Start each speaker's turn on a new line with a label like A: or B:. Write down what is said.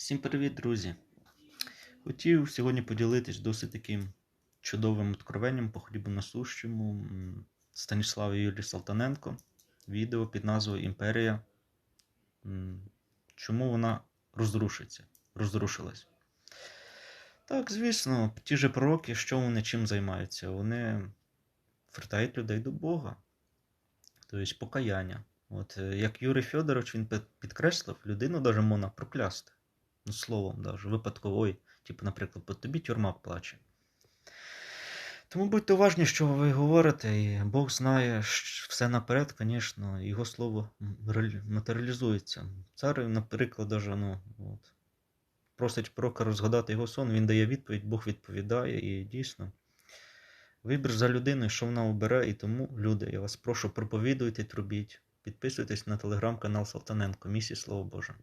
A: Всім привіт, друзі! Хотів сьогодні поділитись досить таким чудовим откровенням по хлібу насущому Станіслава Юлії Салтаненко. Відео під назвою Імперія. Чому вона розрушиться? Розрушилась. Так, звісно, ті же пророки, що вони чим займаються? Вони вертають людей до Бога. Тобто покаяння. От е, як Юрій Федорович він підкреслив, людину даже можна проклясти. Ну, словом, даже, випадково, ой, типу, наприклад, по тобі тюрма плаче. Тому будьте уважні, що ви говорите, і Бог знає все наперед, звісно, його слово матеріалізується. Цар, наприклад, даже, ну, от, просить пророка розгадати його сон, він дає відповідь, Бог відповідає, і дійсно. Вибір за людиною, що вона обере, і тому, люди, я вас прошу, проповідуйте, трубіть. Підписуйтесь на телеграм-канал Салтаненко, місії Слово Боже.